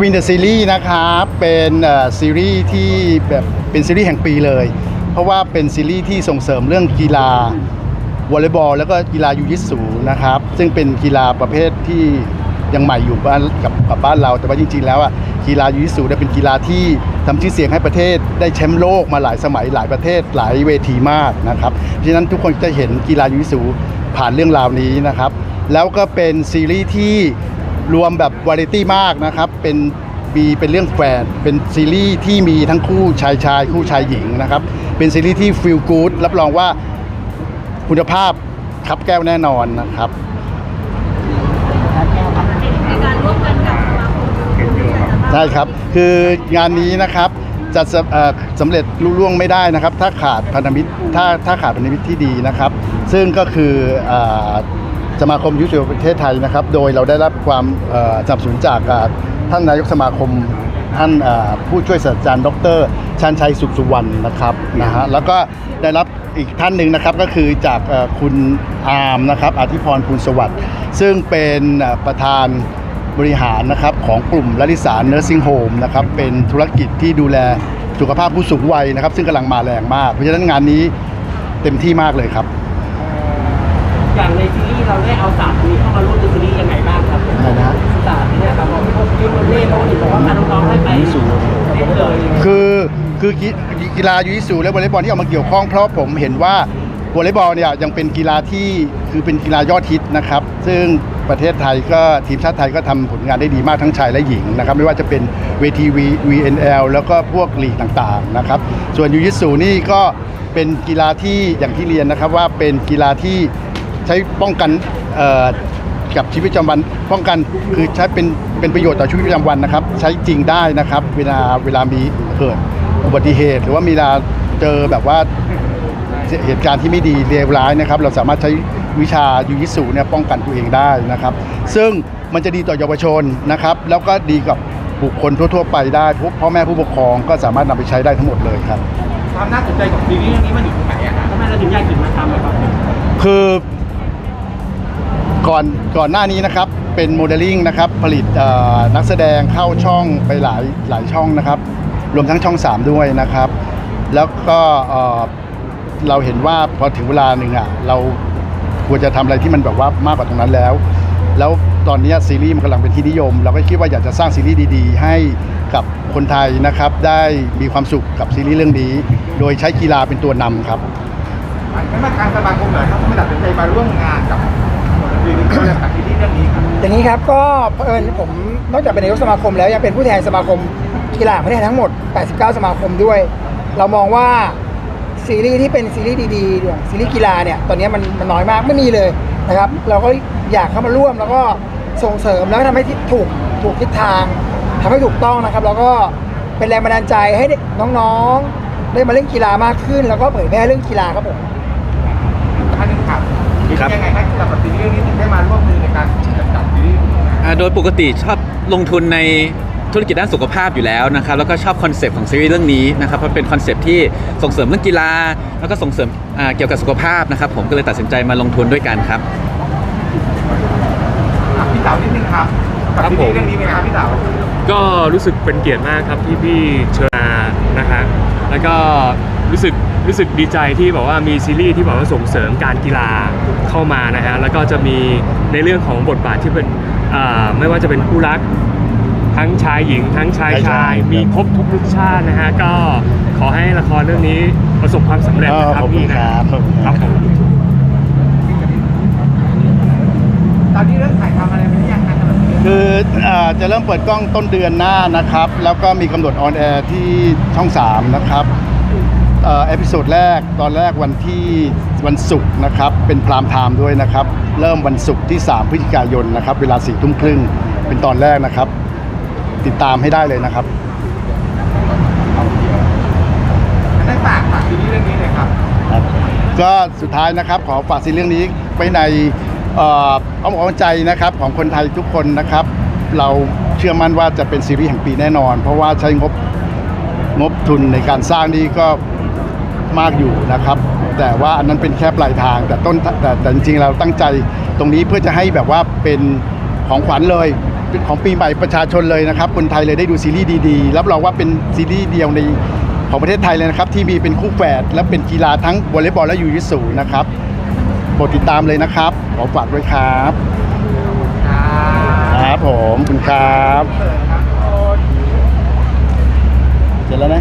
วินเดอะซีรีส์นะครับเป็นซีรีส์ที่แบบเป็นซีรีส์แห่งปีเลย เพราะว่าเป็นซีรีส์ที่ส่งเสริมเรื่องกีฬาวอลเลย์บอลแล้วก็กีฬายูยิสูนะครับ ซึ่งเป็นกีฬาประเภทที่ยังใหม่อยู่บ้านกับกับบ้านเรา แต่ว่าจริง ๆ แล้วอะกีฬายูยิสูเนี่ยเป็นกีฬาที่ทำชื่อเสียงให้ประเทศได้แชมป์โลกมาหลายสมัยหลายประเทศหลายเวทีมากนะครับเพราะฉะนั้นทุกคนจะเห็นกีฬายูยิสูผ่านเรื่องราวนี้นะครับ แล้วก็เป็นซีรีส์ที่ รวมแบบวาไรตี้มากนะครับ เป็นมีเป็นเรื่องแฝดเป็นซีรีส์ที่มีทั้งคู่ชายชายคู่ชายหญิงนะครับ เป็นซีรีส์ที่ฟิลกู๊ดรับรองว่าคุณภาพครับแก้วแน่นอนนะครับใช่ครับ คืองานนี้นะครับจะสำเร็จลุล่วงไม่ได้นะครับ ถ้าขาดพันธมิตรถ้าถ้าขาดพันธมิตรที่ดีนะครับ ซึ่งก็คืออ สมาคมยุทธประเทศไทยนะครับ โดยเราได้รับความสนับสนุนจากท่านนายกสมาคมท่านผู้ช่วยศาสตราจารย์ ดรชันชัยสุขสุวรรณนะครับนะฮะแล้วก็ได้รับอีกท่านหนึ่งนะครับก็คือจากคุณอาร์มนะครับอธิพรคุณสวัสดิ์ซึ่งเป็นประธานบริหารนะครับของกลุ่มลลิสานเนอร์ซิงโฮมนะครับเป็นธุรกิจที่ดูแลสุขภาพผู้สูงวัยนะครับ ซึ่งกำลังมาแรงมาก เพราะฉะนั้นงานนี้เต็มที่มากเลยครับ ยูวกนี้บอกว่ากาน้องๆให้ไปเล่นเลยคือคือกีกีฬายูยิสูและวอลเลย์บอลที่เอามาเกี่ยวข้องเพราะผมเห็นว่าวอลเลย์บอลเนี่ยยังเป็นกีฬาที่คือเป็นกีฬายอดฮิตนะครับ ซึ่งประเทศไทยก็ทีมชาติไทยก็ทำผลงานได้ดีมากทั้งชายและหญิงนะครับไม่ว่าจะเป็นเวที V- VNL แล้วก็พวกลีกต่างๆนะครับส่วนยูยิสูนี่ก็เป็นกีฬาที่อย่างที่เรียนนะครับว่าเป็นกีฬาที่ใช้ป้องกันเอ่อ กับชีวิตประจำวัน ป้องกันคือใช้เป็นเป็นประโยชน์ต่อชีวิตประจำวันนะครับ ใช้จริงได้นะครับ เวลาเวลามีเกิดอุบัติเหตุ หรือว่ามีเวลาเจอแบบว่าเหตุการณ์ที่ไม่ดีเลวร้ายนะครับ เราสามารถใช้วิชายูยิสูเนี่ยป้องกันตัวเองได้นะครับ ซึ่งมันจะดีต่อเยาวชนนะครับ แล้วก็ดีกับบุคคลทั่ว ๆ ไปได้พวกพ่อแม่ผู้ปกครองก็สามารถนำไปใช้ได้ทั้งหมดเลยครับ ความน่าสนใจของซีรีส์เรื่องนี้มันอยู่ตรงไหนอะครับทำไมเราถึงอยากถึงมาทำอะครับ คือ ก่อนก่อนหน้านี้นะครับเป็นโมเดลลิ่งนะครับผลิตนักแสดงเข้าช่องไปหลายหลายช่องนะครับ รวมทั้งช่อง 3 ด้วยนะครับ แล้วก็เราเห็นว่าพอถึงเวลาหนึ่งอะเราควรจะทำอะไรที่มันแบบว่ามากกว่าตรงนั้นแล้ว แล้วตอนนี้ซีรีส์มันกำลังเป็นที่นิยม เราก็คิดว่าอยากจะสร้างซีรีส์ดีๆ ให้กับคนไทยนะครับ ได้มีความสุขกับซีรีส์เรื่องนี้ โดยใช้กีฬาเป็นตัวนำครับไม่มาทางสมาคมเหรอครับไม่ตัดสินใจมาร่วมงานกับซีรีส์เรื่องซีรีส์เรื่องนี้ครับ อย่างนี้ครับก็เผอิญผมนอกจากเป็นนายกสมาคมแล้วยังเป็นผู้แทนสมาคมกีฬาแห่งประเทศทั้งหมด 89 สมาคมด้วย เรามองว่าซีรีส์ที่เป็นซีรีส์ดีๆอย่างซีรีส์กีฬาเนี่ยตอนนี้มันมันน้อยมากไม่มีเลยนะครับ เราก็อยากเข้ามาร่วมแล้วก็ส่งเสริมแล้วก็ทำให้ที่ถูกถูกทิศทางทำให้ถูกต้องนะครับ แล้วก็เป็นแรงบันดาลใจให้น้องๆ ได้มาเล่นกีฬามากขึ้น แล้วก็เผยแพร่เรื่องกีฬาครับผมท่านนึงครับครับยังไงครับสำหรับซีรีส์เรื่องนี้ถึงได้มาร่วมมือในการจัดซีรีส์ อ่าโดยปกติชอบลงทุนในธุรกิจด้านสุขภาพอยู่แล้วนะครับแล้วก็ชอบคอนเซปต์ของซีรีส์เรื่องนี้นะครับเพราะเป็นคอนเซปต์ที่ส่งเสริมเรื่องกีฬา แล้วก็ส่งเสริมอ่าเกี่ยวกับสุขภาพนะครับผมก็เลยตัดสินใจมาลงทุนด้วยกันครับ อะพี่เต๋านิดนึงครับกับซีรีส์เรื่องนี้เป็นไงครับพี่เต๋าก็รู้สึกเป็นเกียรติมากครับที่พี่เชิญมานะฮะแล้วก็รู้สึกรู้สึกดีใจที่แบบว่ามีซีรีส์ที่แบบว่าส่งเสริมการกีฬาเข้ามานะฮะแล้วก็จะมี ในเรื่องของบทบาทที่เป็นอ่าไม่ว่าจะเป็นคู่รัก ทั้งชายหญิง ทั้งชายชายชาชายยมีครบทุกทุกชาตินะฮะ ก็ขอให้ละครเรื่องนี้ประสบความสำเร็จนะครัขบอบคุณพี่นะครับขอบคุณคครัรับบผมตอนนี้เริ่มถ่ายทำอะไรไปหรือยังครับสำหรับซีรีส์คือเอ่อจะเริ่มเปิดกล้องต้นเดือนหน้านะครับ แล้วก็มีกำหนดออนแอร์ที่ช่อง 3 นะครับ เอ่อเอพิโซดแรกตอนแรกวันที่วันศุกร์นะครับ เป็นพรามไทม์ด้วยนะครับ เริ่มวันศุกร์ที่ 3 พฤศจิกายนนะครับ เวลา4ทุ่มครึ่งเป็นตอนแรกนะครับ ติดตามให้ได้เลยนะครับได้ฝากฝากซีรีส์เรื่องนี้เลยครับครับ ก็สุดท้ายนะครับขอฝากซีรีส์เรื่องนี้ไว้ในเอ่ออ้อมอกอ้อมใจนะครับของคนไทยทุกคนนะครับ เราเชื่อมั่นว่าจะเป็นซีรีส์แห่งปีแน่นอน เพราะว่าใช้งบงบทุนในการสร้างนี่ก็ มากอยู่นะครับ แต่ว่าอันนั้นเป็นแค่ปลายทาง แต่ต้นแต่แต่จริงๆเราตั้งใจตรงนี้เพื่อจะให้แบบว่าเป็นของขวัญเลยของปีใหม่ประชาชนเลยนะครับ คนไทยเลยได้ดูซีรีส์ดีๆ รับรองว่าเป็นซีรีส์เดียวในของประเทศไทยเลยนะครับ ที่มีเป็นคู่แฝดและเป็นกีฬาทั้งวอลเลย์บอลและยูยิสูนะครับโปรดติดตามเลยนะครับ ขอฝากด้วยครับครับผมคุณครับ เสร็จแล้วนะ